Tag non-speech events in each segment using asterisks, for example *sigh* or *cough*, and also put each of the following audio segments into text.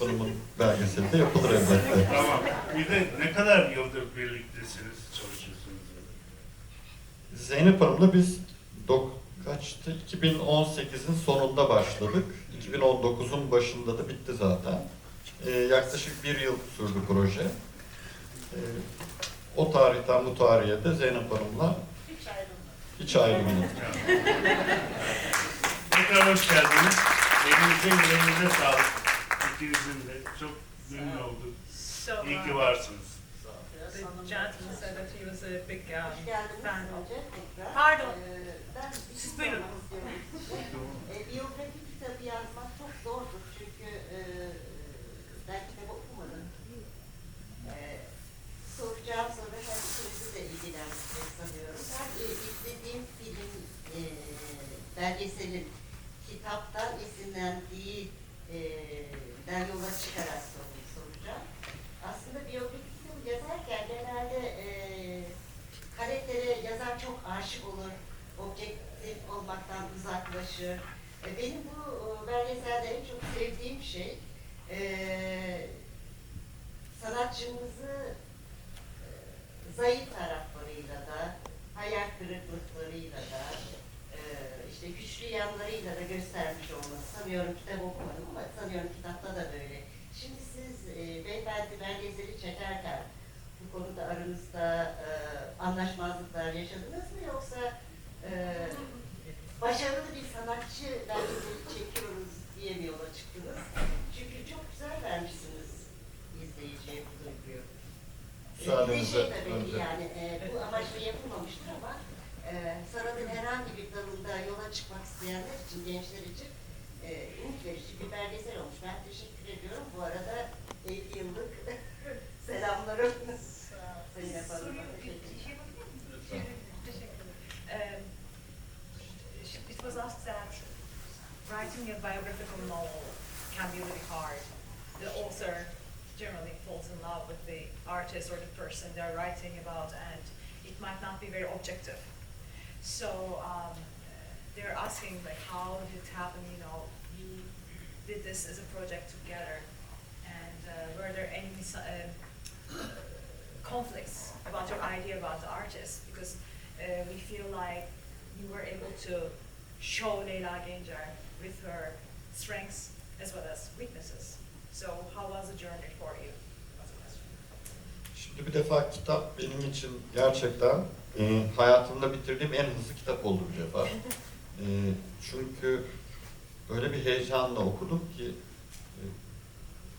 Hanım'ın belgeseli de yapılır elbette. Tamam. Bir de ne kadar yıldır birliktesiniz, çalışıyorsunuz? Zeynep Hanım'la biz dok kaçtı? 2018'in sonunda başladık. 2019'un başında da bitti zaten. Ee, yaklaşık bir yıl sürdü proje. Ee, o tarihten bu tarihe de Zeynep Hanım'la hiç ayrılmadık. *laughs* Tekrar hoş geldiniz. Elinize yüreğinize sağlık. İkinizin de çok memnun olduk. So, İyi ki uh, varsınız. the gentleman said that he was a big um, fan of. Pardon. Ben bir Siz şey buyurun. e, biyografi kitabı yazmak çok zordur çünkü e, ben kitabı okumadım. E, soracağım soru her ikinizi de ilgilendirecek sanıyorum. Ben e, izlediğim film, e, belgeselin kitaptan esinlendiği den yola çıkarak soracağım. Aslında biyografi kitabı yazarken genelde e, karaktere yazar çok aşık olur, objektif olmaktan uzaklaşır. E, benim bu e, belgeselde en çok sevdiğim şey e, sanatçımızı e, zayıf taraflarıyla da, hayal kırıklıklarıyla da, e, işte güçlü yanlarıyla da göstermiş olması. Sanıyorum kitap okumadım sanıyorum kitapta da böyle. Şimdi siz e, beyefendi belgeseli çekerken bu konuda aranızda e, anlaşmazlıklar yaşadınız mı yoksa e, başarılı bir sanatçı belgeseli çekiyoruz diye mi yola çıktınız? Çünkü çok güzel vermişsiniz izleyiciye bu duyguyu. E, Müsaadenizle şey tabii önce. yani e, bu amaçla yapılmamıştır ama e, sanatın herhangi bir dalında yola çıkmak isteyenler için, gençler için e, umut verici bir belgesel olmuş. Ben teşekkür ediyorum. Bu arada 50 yıllık selamlarım. Zeynep Hanım'a teşekkür ederim. It was asked that writing a biographical novel can be really hard. The author generally falls in love with the artist or the person they're writing about, and it might not be very objective. So um, they're asking like, how did it happen? You know, you did this as a project together, and uh, were there any uh, conflicts about your idea about the artist? Because uh, we feel like you were able to show Leyla Gencer with her strengths as well as weaknesses. So how was the journey for you? Was the question. Şimdi bir defa kitap benim için gerçekten e, hayatımda bitirdiğim en hızlı kitap oldu bir defa. *laughs* E, çünkü öyle bir heyecanla okudum ki e,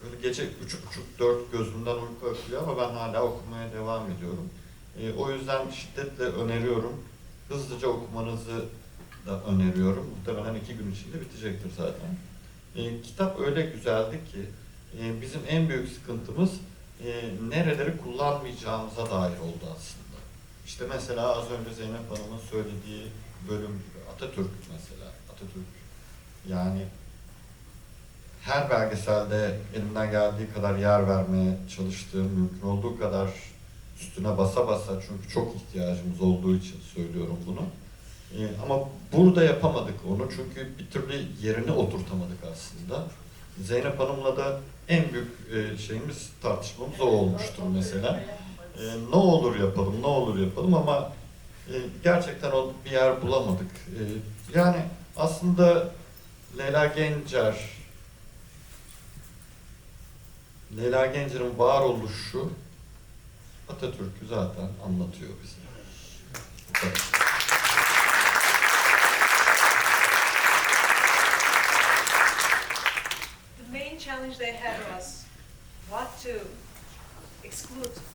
böyle gece üç buçuk dört gözümden uyku akıyor ama ben hala okumaya devam ediyorum. E, o yüzden şiddetle öneriyorum. Hızlıca okumanızı da öneriyorum. Muhtemelen iki gün içinde bitecektir zaten. E, kitap öyle güzeldi ki e, bizim en büyük sıkıntımız e, nereleri kullanmayacağımıza dair oldu aslında. İşte mesela az önce Zeynep Hanım'ın söylediği bölüm gibi Atatürk mesela. Atatürk yani her belgeselde elimden geldiği kadar yer vermeye çalıştığım, mümkün olduğu kadar üstüne basa basa çünkü çok ihtiyacımız olduğu için söylüyorum bunu. Ee, ama burada yapamadık onu çünkü bir türlü yerini oturtamadık aslında. Zeynep Hanım'la da en büyük e, şeyimiz tartışmamız o olmuştur mesela. E, ne olur yapalım, ne olur yapalım ama e, gerçekten o bir yer bulamadık. E, yani aslında Leyla Gencer Leyla Gencer'in varoluşu Atatürk'ü zaten anlatıyor bize. Challenge they had was what to exclude